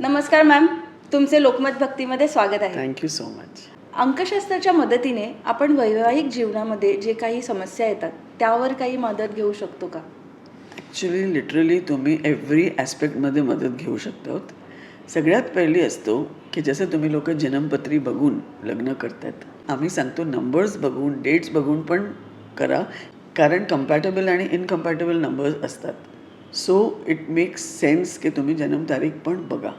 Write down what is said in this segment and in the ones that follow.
नमस्कार मॅम तुमचे लोकमत भक्तीमध्ये स्वागत आहे. थँक्यू सो मच अंकशास्त्राच्या मदतीने आपण वैवाहिक जीवनामध्ये जे काही समस्या येतात त्यावर काही मदत घेऊ शकतो का? ॲक्च्युली लिटरली तुम्ही एव्हरी ॲस्पेक्टमध्ये मदत घेऊ शकता सगळ्यात पहिली असतो की जसं तुम्ही लोक जन्मपत्री बघून लग्न करतात आम्ही सांगतो नंबर्स बघून डेट्स बघून पण करा कारण कम्पॅटेबल आणि इनकम्पॅटेबल नंबर्स असतात. सो इट मेक्स सेन्स की तुम्ही जन्मतारीख पण बघा.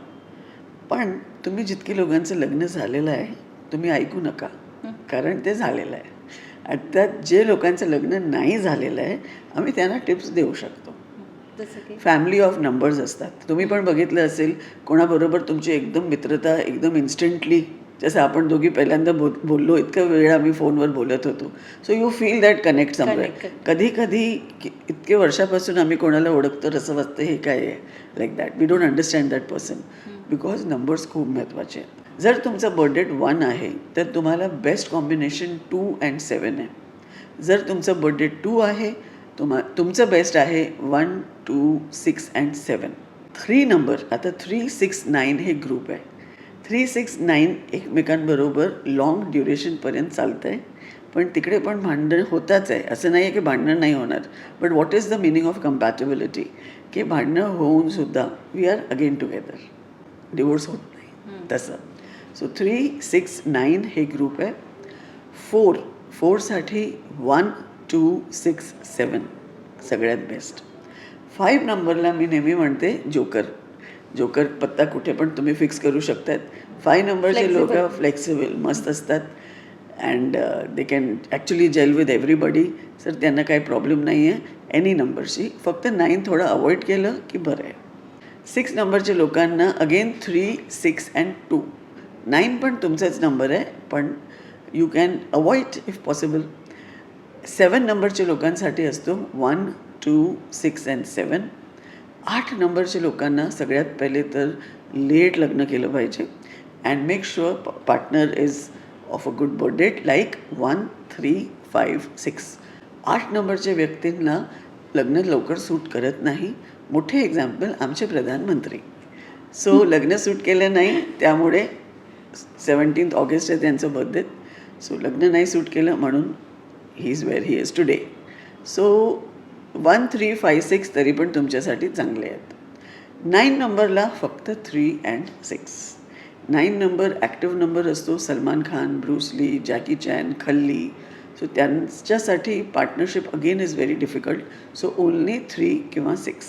पण तुम्ही जितकी लोकांचं लग्न झालेलं आहे तुम्ही ऐकू नका. कारण ते झालेलं आहे. आता जे लोकांचं लग्न नाही झालेलं आहे आम्ही त्यांना टिप्स देऊ शकतो. फॅमिली ऑफ नंबर्स असतात. तुम्ही पण बघितलं असेल कोणाबरोबर तुमची एकदम मित्रता एकदम इन्स्टंटली जसं आपण दोघी पहिल्यांदा बोल बोललो इतका वेळ आम्ही फोनवर बोलत होतो. So you feel that connect somewhere Connect. कधी कधी इतके वर्षापासून आम्ही कोणाला ओळखतो तर असं वाटतं हे काय आहे? Like that we don't understand that person because numbers खूप महत्त्वाचे आहेत. जर तुमचा बर्थडेट वन आहे तर तुम्हाला best combination two and seven आहे. जर तुमचं बर्थडे टू आहे तुम्हा तुमचं बेस्ट आहे one two six and seven three number आता थ्री सिक्स नाईन हे ग्रुप आहे. थ्री सिक्स नाईन एकमेकांबरोबर लाँग ड्युरेशनपर्यंत चालतं आहे पण तिकडे पण भांडण होताच आहे. असं नाही आहे की भांडणं नाही होणार. But what is the meaning of compatibility की भांडणं होऊन सुद्धा we are again together divorce होत नाही. तसं. सो थ्री सिक्स नाईन हे ग्रुप आहे. फोर फोरसाठी वन टू सिक्स सेवन सगळ्यात बेस्ट फाईव्ह नंबरला मी नेहमी म्हणते जोकर जोकर पत्ता कुठे पण तुम्ही फिक्स करू शकतात फाईव्ह नंबरचे लोक. फ्लेक्सिबल मस्त असतात and they can actually gel with everybody sir त्यांना काही प्रॉब्लेम नाही आहे एनी नंबरशी फक्त नाईन थोडं अवॉइड केलं की बरं आहे सिक्स नंबरच्या लोकांना again three six and two nine पण तुमचाच नंबर आहे पण you can avoid if possible seven नंबरच्या लोकांसाठी असतो one two six and seven आठ नंबरच्या लोकांना सगळ्यात पहिले तर लेट लग्न केलं पाहिजे and make sure partner is of a good birth date like one three five six आठ नंबरच्या व्यक्तींना लग्न लवकर सूट करत नाही. मोठे एक्झाम्पल आमचे प्रधानमंत्री. सो लग्न सूट केलं नाही त्यामुळे सेवन्टीन्थ ऑगस्ट आहे त्यांचं बर्थडे सो लग्न नाही सूट केलं म्हणून he is where he is today so one three five six तरी पण तुमच्यासाठी चांगले आहेत. नाईन नंबरला फक्त three and six nine number active number असतो Salman Khan Bruce Lee Jackie Chan Khali. So त्यांच्यासाठी partnership again is very difficult. So only three किंवा सिक्स